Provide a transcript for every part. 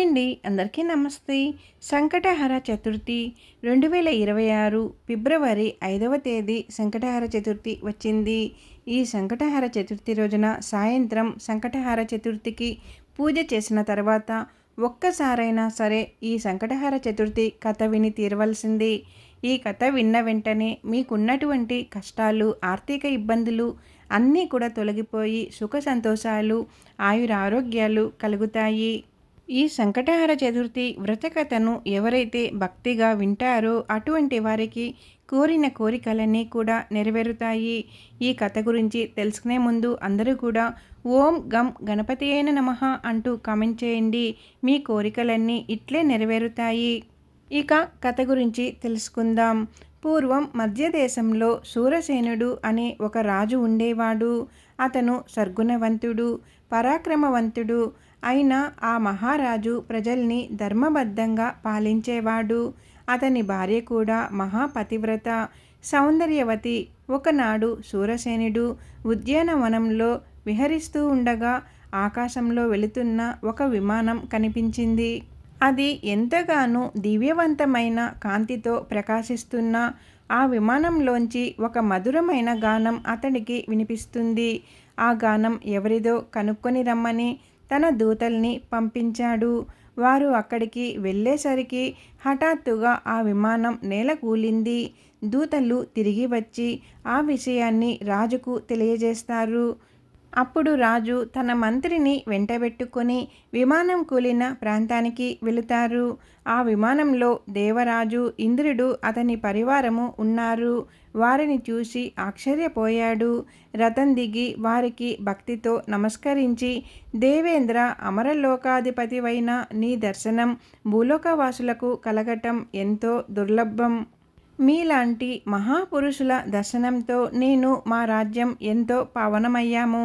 Hi అండి. అందరికీ నమస్తే. సంకటహర చతుర్థి రెండు వేల ఇరవై ఆరు ఫిబ్రవరి ఐదవ తేదీ సంకటహర చతుర్థి వచ్చింది. ఈ సంకటహర చతుర్థి రోజున సాయంత్రం సంకటహర చతుర్థికి పూజ చేసిన తర్వాత ఒక్కసారైనా సరే ఈ సంకటహర చతుర్థి కథ విని తీరవలసింది. ఈ కథ విన్న వెంటనే మీకున్నటువంటి కష్టాలు ఆర్థిక ఇబ్బందులు అన్నీ కూడా తొలగిపోయి సుఖ సంతోషాలు ఆయుర ఆరోగ్యాలు కలుగుతాయి. ఈ సంకటహార చతుర్థి వ్రతకథను ఎవరైతే భక్తిగా వింటారో అటువంటి వారికి కోరిన కోరికలన్నీ కూడా నెరవేరుతాయి. ఈ కథ గురించి తెలుసుకునే ముందు అందరూ కూడా ఓం గం గణపతి అయిన నమ అంటూ కామెంట్ చేయండి. మీ కోరికలన్నీ ఇట్లే నెరవేరుతాయి. ఇక కథ గురించి తెలుసుకుందాం. పూర్వం మధ్యదేశంలో సూరసేనుడు అనే ఒక రాజు ఉండేవాడు. అతను సర్గుణవంతుడు పరాక్రమవంతుడు. అయినా ఆ మహారాజు ప్రజల్ని ధర్మబద్ధంగా పాలించేవాడు. అతని భార్య కూడా మహాపతివ్రత. సౌందర్యవతి ఒకనాడు సూరసేనుడు ఉద్యానవనంలో విహరిస్తూ ఉండగా ఆకాశంలో వెళుతున్న ఒక విమానం కనిపించింది. అది ఎంతగానో దివ్యవంతమైన కాంతితో ప్రకాశిస్తున్న ఆ విమానంలోంచి ఒక మధురమైన గానం అతడికి వినిపిస్తుంది. ఆ గానం ఎవరిదో కనుక్కొని రమ్మని తన దూతల్ని పంపించాడు. వారు అక్కడికి వెళ్ళేసరికి హఠాత్తుగా ఆ విమానం నేల కూలింది. దూతలు తిరిగి వచ్చి ఆ విషయాన్ని రాజుకు తెలియజేస్తారు. అప్పుడు రాజు తన మంత్రిని వెంటబెట్టుకొని విమానం కూలిన ప్రాంతానికి వెళుతారు. ఆ విమానంలో దేవరాజు ఇంద్రుడు అతని పరివారము ఉన్నారు. వారిని చూసి ఆశ్చర్యపోయాడు. రథం దిగి వారికి భక్తితో నమస్కరించి దేవేంద్ర అమరలోకాధిపతివైన నీ దర్శనం భూలోకవాసులకు కలగటం ఎంతో దుర్లభం. మీలాంటి మహాపురుషుల దర్శనంతో నేను మా రాజ్యం ఎంతో పావనమయ్యాము.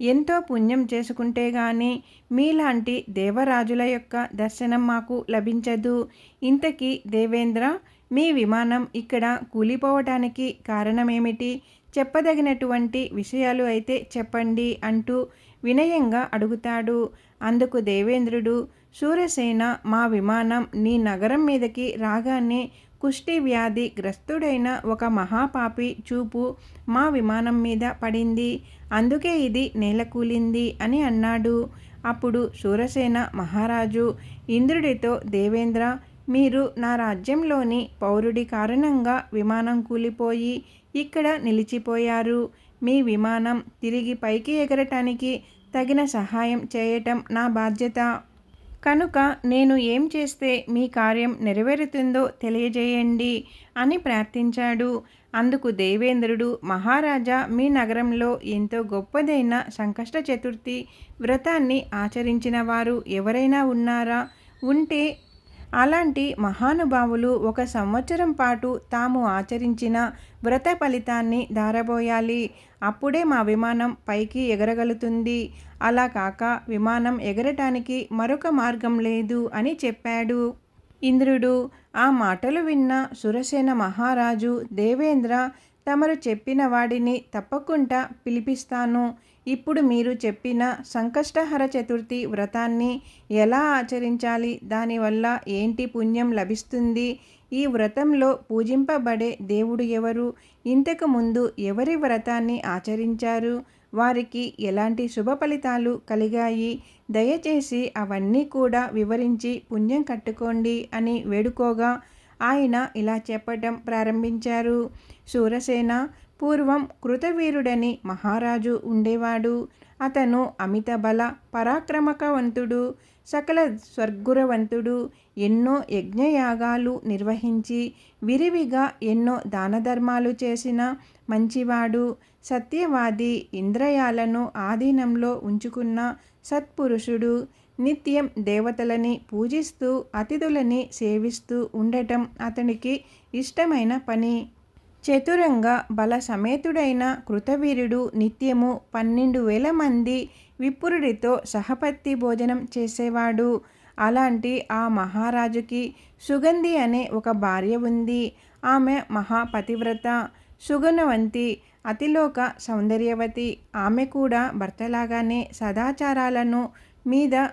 ఎంతో పుణ్యం చేసుకుంటే గాని మీలాంటి దేవరాజుల యొక్క దర్శనం మాకు లభించదు. ఇంతకీ దేవేంద్ర మీ విమానం ఇక్కడ కూలిపోవటానికి కారణమేమిటి? చెప్పదగినటువంటి విషయాలు అయితే చెప్పండి అంటూ వినయంగా అడుగుతాడు. అందుకు దేవేంద్రుడు సూర్యసేన మా విమానం నీ నగరం మీదకి రాగానే కుష్టి వ్యాధి గ్రస్తుడైన ఒక మహాపాపి చూపు మా విమానం మీద పడింది. అందుకే ఇది నేలకూలింది అని అన్నాడు. అప్పుడు శూరసేన మహారాజు ఇంద్రుడితో దేవేంద్ర మీరు నా రాజ్యంలోని పౌరుడి కారణంగా విమానం కూలిపోయి ఇక్కడ నిలిచిపోయారు. మీ విమానం తిరిగి పైకి ఎగరటానికి తగిన సహాయం చేయటం నా బాధ్యత. కనుక నేను ఏం చేస్తే మీ కార్యం నెరవేరుతుందో తెలియజేయండి అని ప్రార్థించాడు. అందుకు దేవేంద్రుడు మహారాజా మీ నగరంలో ఎంతో గొప్పదైన సంకష్ట చతుర్థి వ్రతాన్ని ఆచరించిన వారు ఎవరైనా ఉన్నారా? ఉంటే అలాంటి మహానుభావులు ఒక సంవత్సరం పాటు తాము ఆచరించిన వ్రత ఫలితాన్ని దారబోయాలి అప్పుడే మా విమానం పైకి ఎగరగలుగుతుంది అలా కాక విమానం ఎగరటానికి మరొక మార్గం లేదు అని చెప్పాడు. ఇంద్రుడు ఆ మాటలు విన్న సురసేన మహారాజు దేవేంద్ర తమరు చెప్పిన వాడిని తప్పకుండా పిలిపిస్తాను. ఇప్పుడు మీరు చెప్పిన సంకష్టహర చతుర్థి వ్రతాన్ని ఎలా ఆచరించాలి? దానివల్ల ఏంటి పుణ్యం లభిస్తుంది? ఈ వ్రతంలో పూజింపబడే దేవుడు ఎవరు? ఇంతకు ముందు ఎవరి వ్రతాన్ని ఆచరించారు? వారికి ఎలాంటి శుభ ఫలితాలు కలిగాయి? దయచేసి అవన్నీ కూడా వివరించి పుణ్యం కట్టుకోండి అని వేడుకోగా ఆయన ఇలా చెప్పటం ప్రారంభించారు. శూరసేన పూర్వం కృతవీరుడని మహారాజు ఉండేవాడు. అతను అమిత బల పరాక్రమకవంతుడు సకల స్వర్గురవంతుడు. ఎన్నో యజ్ఞయాగాలు నిర్వహించి విరివిగా ఎన్నో దానధర్మాలు చేసిన మంచివాడు సత్యవాది ఇంద్రయాలను ఆధీనంలో ఉంచుకున్న సత్పురుషుడు నిత్యం దేవతలని పూజిస్తూ అతిథులని సేవిస్తూ ఉండటం అతనికి ఇష్టమైన పని. చతురంగ బల సమేతుడైన కృతవీరుడు నిత్యము పన్నెండు వేల మంది విపురుడితో సహపత్తి భోజనం చేసేవాడు. అలాంటి ఆ మహారాజుకి సుగంధి అనే ఒక భార్య ఉంది. ఆమె మహాపతివ్రత సుగుణవంతి అతిలోక సౌందర్యవతి. ఆమె కూడా భర్తలాగానే సదాచారాలను మీద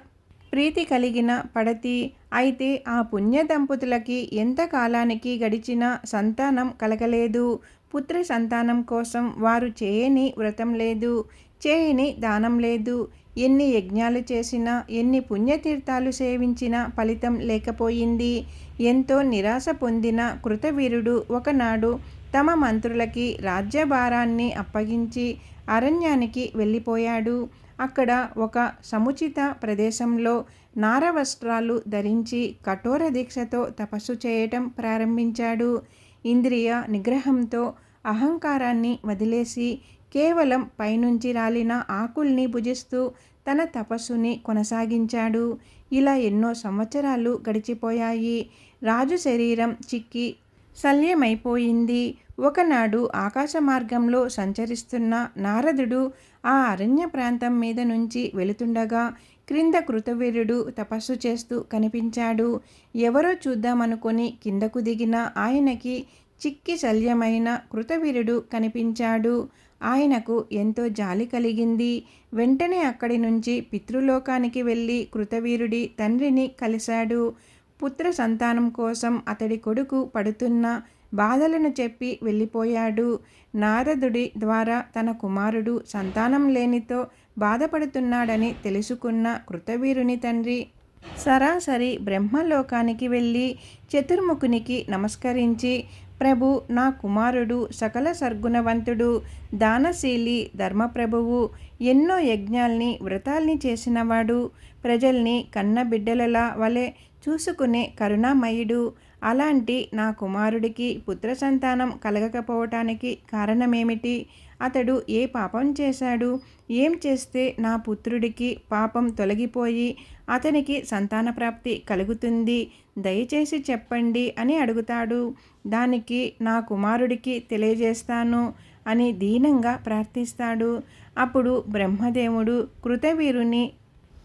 ప్రీతి కలిగిన పడతి. అయితే ఆ పుణ్య దంపతులకి ఎంత కాలానికి గడిచినా సంతానం కలగలేదు. పుత్ర సంతానం కోసం వారు చేయని వ్రతం లేదు. చేయని దానం లేదు. ఎన్ని యజ్ఞాలు చేసినా ఎన్ని పుణ్యతీర్థాలు సేవించినా ఫలితం లేకపోయింది. ఎంతో నిరాశ పొందిన కృతవీరుడు ఒకనాడు తమ మంత్రులకి రాజ్యభారాన్ని అప్పగించి అరణ్యానికి వెళ్ళిపోయాడు. అక్కడ ఒక సముచిత ప్రదేశంలో నారవస్త్రాలు ధరించి కఠోర దీక్షతో తపస్సు చేయటం ప్రారంభించాడు. ఇంద్రియ నిగ్రహంతో అహంకారాన్ని వదిలేసి కేవలం పైనుంచి రాలిన ఆకుల్ని భుజిస్తూ తన తపస్సుని కొనసాగించాడు. ఇలా ఎన్నో సంవత్సరాలు గడిచిపోయాయి. రాజు శరీరం చిక్కి శల్యమైపోయింది. ఒకనాడు ఆకాశ మార్గంలో సంచరిస్తున్న నారదుడు ఆ అరణ్య ప్రాంతం మీద నుంచి వెళుతుండగా క్రింద కృతవీరుడు తపస్సు చేస్తూ కనిపించాడు. ఎవరో చూద్దామనుకొని కిందకు దిగిన ఆయనకి చిక్కి శల్యమైన కృతవీరుడు కనిపించాడు. ఆయనకు ఎంతో జాలి కలిగింది. వెంటనే అక్కడి నుంచి పితృలోకానికి వెళ్ళి కృతవీరుడి తండ్రిని కలిశాడు. పుత్ర సంతానం కోసం అతడి కొడుకు పడుతున్న బాధలను చెప్పి వెళ్ళిపోయాడు. నారదుడి ద్వారా తన కుమారుడు సంతానం లేనితో బాధపడుతున్నాడని తెలుసుకున్న కృతవీరుని తండ్రి సరాసరి బ్రహ్మలోకానికి వెళ్ళి చతుర్ముఖునికి నమస్కరించి ప్రభు నా కుమారుడు సకల సర్గుణవంతుడు దానశీలి ధర్మప్రభువు ఎన్నో యజ్ఞాల్ని వ్రతాల్ని చేసినవాడు ప్రజల్ని కన్న బిడ్డలలా వలె చూసుకునే కరుణామయుడు. అలాంటి నా కుమారుడికి పుత్ర సంతానం కలగకపోవటానికి కారణమేమిటి? అతడు ఏ పాపం చేశాడు? ఏం చేస్తే నా పుత్రుడికి పాపం తొలగిపోయి అతనికి సంతాన ప్రాప్తి కలుగుతుంది? దయచేసి చెప్పండి అని అడుగుతాడు. దానికి నా కుమారుడికి తెలియజేస్తాను అని దీనంగా ప్రార్థిస్తాడు. అప్పుడు బ్రహ్మదేవుడు కృతవీరుని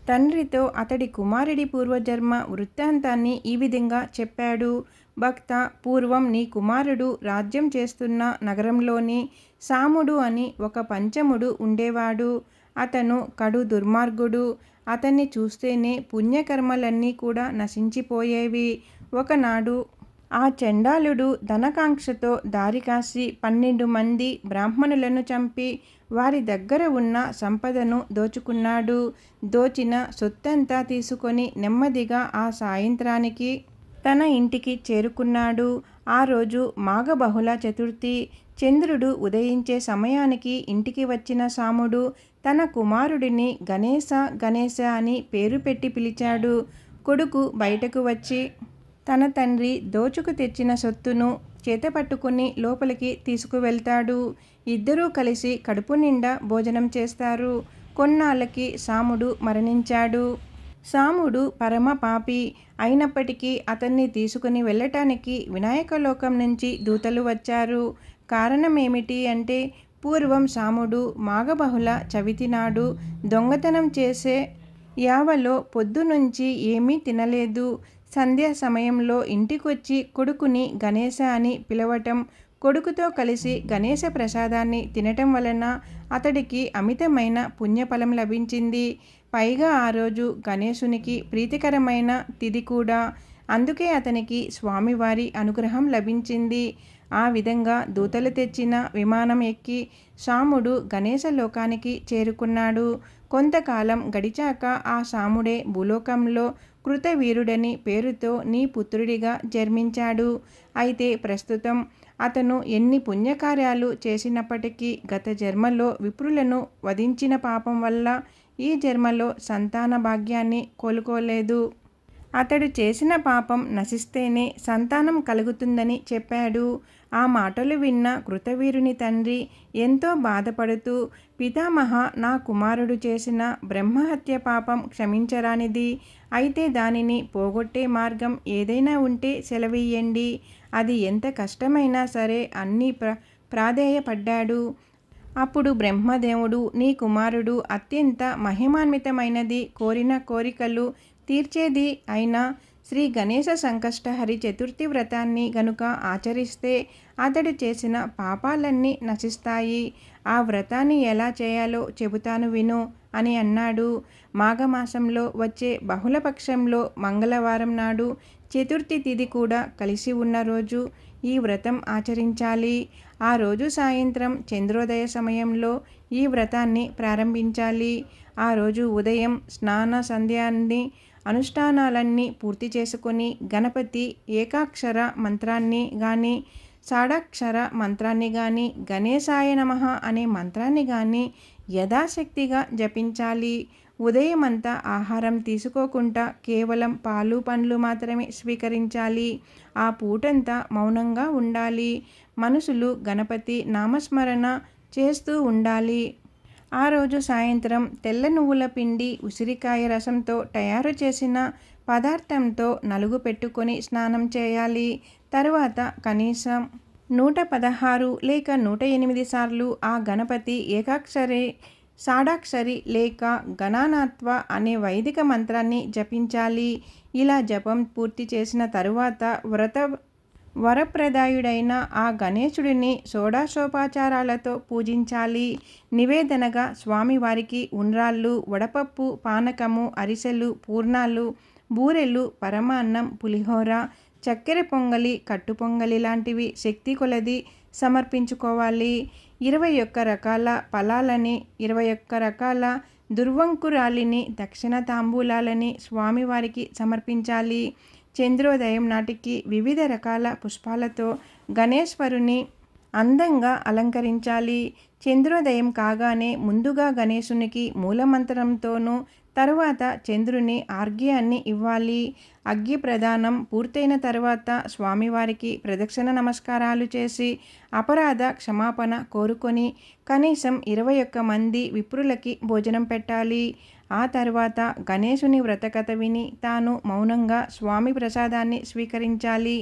తండ్రితో అతడి కుమారుడి పూర్వజన్మ వృత్తాంతాన్ని ఈ విధంగా చెప్పాడు. భక్త పూర్వం నీ కుమారుడు రాజ్యం చేస్తున్న నగరంలోని సాముడు అని ఒక పంచముడు ఉండేవాడు. అతను కడు దుర్మార్గుడు. అతన్ని చూస్తేనే పుణ్యకర్మలన్నీ కూడా నశించిపోయేవి. ఒకనాడు ఆ చండాలుడు ధనకాంక్షతో దారికాసి పన్నెండు మంది బ్రాహ్మణులను చంపి వారి దగ్గర ఉన్న సంపదను దోచుకున్నాడు. దోచిన సొత్తంతా తీసుకొని నెమ్మదిగా ఆ సాయంత్రానికి తన ఇంటికి చేరుకున్నాడు. ఆ రోజు మాఘబహుళ చతుర్థి. చంద్రుడు ఉదయించే సమయానికి ఇంటికి వచ్చిన సాముడు తన కుమారుడిని గణేశ గణేశ అని పేరు పెట్టి పిలిచాడు. కొడుకు బయటకు వచ్చి తన తండ్రి దోచుకు తెచ్చిన సొత్తును చేతపట్టుకుని లోపలికి తీసుకువెళ్తాడు. ఇద్దరూ కలిసి కడుపు నిండా భోజనం చేస్తారు. కొన్నాళ్ళకి సాముడు మరణించాడు. సాముడు పరమ పాపి అయినప్పటికీ అతన్ని తీసుకుని వెళ్ళటానికి వినాయకలోకం నుంచి దూతలు వచ్చారు. కారణం ఏమిటి అంటే పూర్వం సాముడు మాఘబహుళ చవితి నాడు దొంగతనం చేసే యావలో పొద్దునుంచి ఏమీ తినలేదు. సంధ్యా సమయంలో ఇంటికొచ్చి కొడుకుని గణేశ అని పిలవటం కొడుకుతో కలిసి గణేశ ప్రసాదాన్ని తినటం వలన అతడికి అమితమైన పుణ్యఫలం లభించింది. పైగా ఆ రోజు గణేశునికి ప్రీతికరమైన తిది కూడా. అందుకే అతనికి స్వామివారి అనుగ్రహం లభించింది. ఆ విధంగా దూతలు తెచ్చిన విమానం ఎక్కి సాముడు గణేశ లోకానికి చేరుకున్నాడు. కొంతకాలం గడిచాక ఆ సాముడే భూలోకంలో కృతవీరుడని పేరుతో నీ పుత్రుడిగా జన్మించాడు. అయితే ప్రస్తుతం అతను ఎన్ని పుణ్యకార్యాలు చేసినప్పటికీ గత జన్మలో విప్రులను వధించిన పాపం వల్ల ఈ జన్మలో సంతాన భాగ్యాన్ని కోలుకోలేదు. అతడు చేసిన పాపం నశిస్తేనే సంతానం కలుగుతుందని చెప్పాడు. ఆ మాటలు విన్న కృతవీరుని తండ్రి ఎంతో బాధపడుతూ పితామహ నా కుమారుడు చేసిన బ్రహ్మహత్య పాపం క్షమించరానిది. అయితే దానిని పోగొట్టే మార్గం ఏదైనా ఉంటే సెలవీయండి అది ఎంత కష్టమైనా సరే అన్నీ ప్ర ప్రాధేయపడ్డాడు. అప్పుడు బ్రహ్మదేవుడు నీ కుమారుడు అత్యంత మహిమాన్వితమైనది కోరిన కోరికలు తీర్చేది అయినా శ్రీ గణేశ సంకష్టహరి చతుర్థి వ్రతాన్ని గనుక ఆచరిస్తే అతడు చేసిన పాపాలన్నీ నశిస్తాయి. ఆ వ్రతాన్ని ఎలా చేయాలో చెబుతాను విను అని అన్నాడు. మాఘమాసంలో వచ్చే బహుళపక్షంలో మంగళవారం నాడు చతుర్థి తిథి కూడా కలిసి ఉన్న రోజు ఈ వ్రతం ఆచరించాలి. ఆ రోజు సాయంత్రం చంద్రోదయ సమయంలో ఈ వ్రతాన్ని ప్రారంభించాలి. ఆ రోజు ఉదయం స్నాన సంధ్యాన్ని అనుష్ఠానాలన్నీ పూర్తి చేసుకొని గణపతి ఏకాక్షర మంత్రాన్ని కానీ షాడాక్షర మంత్రాన్ని కానీ గణేశాయ నమ అనే మంత్రాన్ని కానీ యథాశక్తిగా జపించాలి. ఉదయమంతా ఆహారం తీసుకోకుండా కేవలం పాలు పండ్లు మాత్రమే స్వీకరించాలి. ఆ పూటంతా మౌనంగా ఉండాలి. మనసులు గణపతి నామస్మరణ చేస్తూ ఉండాలి. ఆ రోజు సాయంత్రం తెల్ల నువ్వుల పిండి ఉసిరికాయ రసంతో తయారు చేసిన పదార్థంతో నలుగు పెట్టుకొని స్నానం చేయాలి. తర్వాత కనీసం నూట పదహారు లేక నూట ఎనిమిది సార్లు ఆ గణపతి ఏకాక్షరి షాడాక్షరి లేక గణానాత్వ అనే వైదిక మంత్రాన్ని జపించాలి. ఇలా జపం పూర్తి చేసిన తరువాత వ్రత వరప్రదాయుడైన ఆ గణేశుడిని షోడాశోపాచారాలతో పూజించాలి. నివేదనగా స్వామివారికి ఉండ్రాళ్ళు వడపప్పు పానకము అరిసెలు పూర్ణాలు బూరెలు పరమాన్నం పులిహోర చక్కెర పొంగలి కట్టు పొంగలి లాంటివి శక్తి కొలది సమర్పించుకోవాలి. ఇరవై ఒక్క రకాల ఫలాలని ఇరవై ఒక్క రకాల దుర్వంకురాలిని దక్షిణ తాంబూలాలని స్వామివారికి సమర్పించాలి. చంద్రోదయం నాటికి వివిధ రకాల పుష్పాలతో గణేశ్వరుని అందంగా అలంకరించాలి. చంద్రోదయం కాగానే ముందుగా గణేశునికి మూలమంత్రంతోనూ తరువాత చంద్రుని ఆర్ఘ్యాన్ని ఇవ్వాలి. అగ్గి ప్రదానం పూర్తయిన తర్వాత స్వామివారికి ప్రదక్షిణ నమస్కారాలు చేసి అపరాధ క్షమాపణ కోరుకొని కనీసం ఇరవై ఒక్క మంది విప్రులకి భోజనం పెట్టాలి. ఆ తర్వాత గణేశుని వ్రతకథ విని తాను మౌనంగా స్వామి ప్రసాదాన్ని స్వీకరించాలి.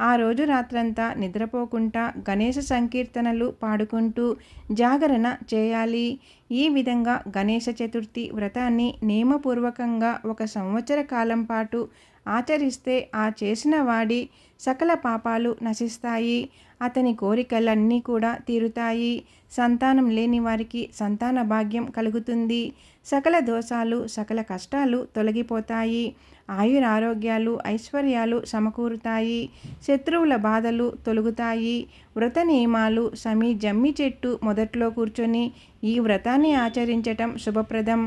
ఆ రోజు రాత్రంతా నిద్రపోకుండా గణేశ సంకీర్తనలు పాడుకుంటూ జాగరణ చేయాలి. ఈ విధంగా గణేశ చతుర్థి వ్రతాన్ని నియమపూర్వకంగా ఒక సంవత్సర కాలం పాటు ఆచరిస్తే ఆ చేసిన వాడి సకల పాపాలు నశిస్తాయి. అతని కోరికలన్నీ కూడా తీరుతాయి. సంతానం లేని వారికి సంతాన భాగ్యం కలుగుతుంది. సకల దోషాలు సకల కష్టాలు తొలగిపోతాయి. ఆయురారోగ్యాలు ఐశ్వర్యాలు సమకూరుతాయి. శత్రువుల బాధలు తొలుగుతాయి. వ్రత నియమాలు సమీ జమ్మి చెట్టు మొదట్లో కూర్చొని ఈ వ్రతాన్ని ఆచరించటం శుభప్రదం.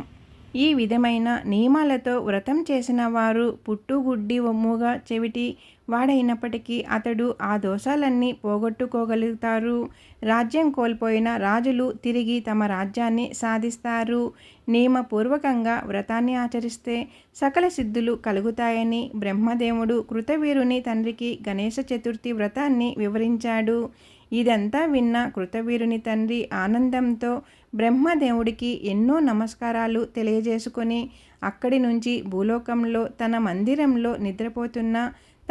ఈ విధమైన నియమాలతో వ్రతం చేసిన వారు పుట్టుగుడ్డి ఒమ్ముగా చెవిటి వాడైనప్పటికీ అతడు ఆ దోషాలన్నీ పోగొట్టుకోగలుగుతారు. రాజ్యం కోల్పోయిన రాజులు తిరిగి తమ రాజ్యాన్ని సాధిస్తారు. నియమపూర్వకంగా వ్రతాన్ని ఆచరిస్తే సకల సిద్ధులు కలుగుతాయని బ్రహ్మదేవుడు కృతవీరుని తండ్రికి గణేశ చతుర్థి వ్రతాన్ని వివరించాడు. ఇదంతా విన్న కృతవీరుని తండ్రి ఆనందంతో బ్రహ్మదేవుడికి ఎన్నో నమస్కారాలు తెలియజేసుకొని అక్కడి నుంచి భూలోకంలో తన మందిరంలో నిద్రపోతున్న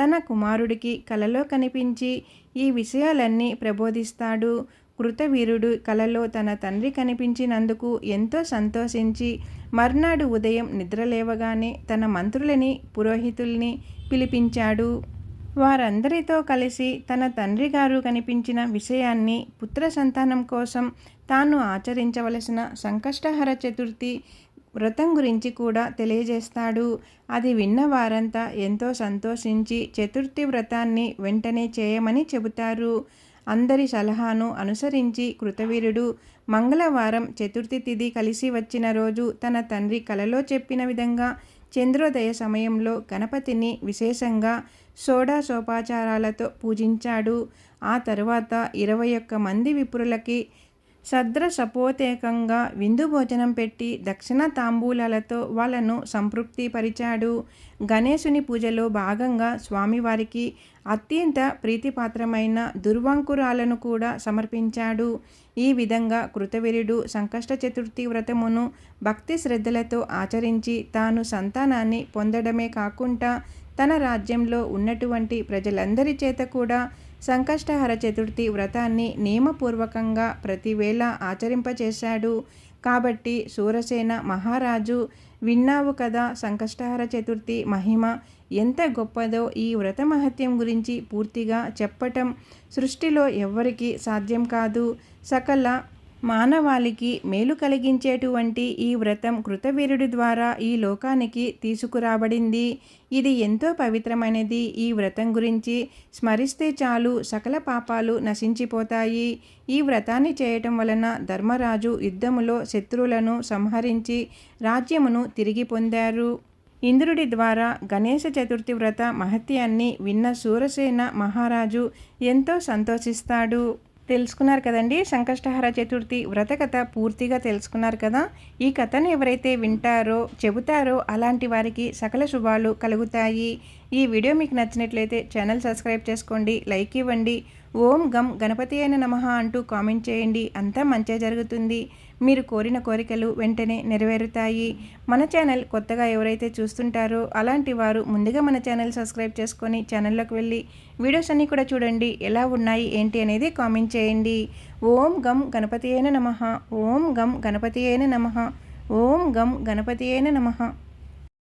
తన కుమారుడికి కలలో కనిపించి ఈ విషయాలన్నీ ప్రబోధిస్తాడు. కృతవీరుడు కలలో తన తండ్రి కనిపించినందుకు ఎంతో సంతోషించి మర్నాడు ఉదయం నిద్రలేవగానే తన మంత్రులని పురోహితుల్ని పిలిపించాడు. వారందరితో కలిసి తన తండ్రి గారు కనిపించిన విషయాన్ని పుత్ర సంతానం కోసం తాను ఆచరించవలసిన సంకష్టహర చతుర్థి వ్రతం గురించి కూడా తెలియజేస్తాడు. అది విన్న వారంతా ఎంతో సంతోషించి చతుర్థి వ్రతాన్ని వెంటనే చేయమని చెబుతారు. అందరి సలహాను అనుసరించి కృతవీరుడు మంగళవారం చతుర్థి తిథి కలిసి వచ్చిన రోజు తన తండ్రి కలలో చెప్పిన విధంగా చంద్రోదయ సమయంలో గణపతిని విశేషంగా సోడా సోపాచారాలతో పూజించాడు. ఆ తరువాత ఇరవై ఒక్క మంది విప్రులకి సద్ర సపోతేకంగా విందు భోజనం పెట్టి దక్షిణ తాంబూలాలతో వాళ్ళను సంతృప్తిపరిచాడు గణేశుని పూజలో భాగంగా స్వామివారికి అత్యంత ప్రీతిపాత్రమైన దుర్వంకురాలను కూడా సమర్పించాడు. ఈ విధంగా కృతవీరుడు సంకష్ట చతుర్థి వ్రతమును భక్తి శ్రద్ధలతో ఆచరించి తాను సంతానాన్ని పొందడమే కాకుండా తన రాజ్యంలో ఉన్నటువంటి ప్రజలందరి చేత కూడా సంకష్టహర చతుర్థి వ్రతాన్ని నియమపూర్వకంగా ప్రతివేళ ఆచరింపచేశాడు. కాబట్టి సూరసేన మహారాజు విన్నావు కదా సంకష్టహర చతుర్థి మహిమ. ఎంత గొప్పదో ఈ వ్రత మహత్యం గురించి పూర్తిగా చెప్పటం సృష్టిలో ఎవ్వరికీ సాధ్యం కాదు. సకల మానవాళికి మేలు కలిగించేటువంటి ఈ వ్రతం కృతవీరుడి ద్వారా ఈ లోకానికి తీసుకురాబడింది. ఇది ఎంతో పవిత్రమైనది. ఈ వ్రతం గురించి స్మరిస్తే చాలు సకల పాపాలు నశించిపోతాయి. ఈ వ్రతాన్ని చేయటం వలన ధర్మరాజు యుద్ధములో శత్రువులను సంహరించి రాజ్యమును తిరిగి పొందారు. ఇంద్రుడి ద్వారా గణేశ చతుర్థి వ్రత మహత్యాన్ని విన్న సూరసేన మహారాజు ఎంతో సంతోషిస్తాడు. తెలుసుకున్నారు కదండి. సంకష్టహర చతుర్థి వ్రత కథ పూర్తిగా తెలుసుకున్నారు కదా. ఈ కథను ఎవరైతే వింటారో చెబుతారో అలాంటి వారికి సకల శుభాలు కలుగుతాయి. ఈ వీడియో మీకు నచ్చినట్లయితే ఛానల్ సబ్స్క్రైబ్ చేసుకోండి లైక్ ఇవ్వండి. ఓం గం గణపతి అయిన నమ అంటూ కామెంట్ చేయండి. అంతా మంచిగా జరుగుతుంది. మీరు కోరిన కోరికలు వెంటనే నెరవేరుతాయి. మన ఛానల్ కొత్తగా ఎవరైతే చూస్తుంటారో అలాంటి వారు ముందుగా మన ఛానల్ సబ్స్క్రైబ్ చేసుకొని ఛానల్లోకి వెళ్ళి వీడియోస్ అన్నీ కూడా చూడండి. ఎలా ఉన్నాయి? ఏంటి అనేది కామెంట్ చేయండి. ఓం గం గణపతి అయిన నమ. ఓం గం గణపతి అయిన నమ. ఓం గం గణపతి అయిన నమ.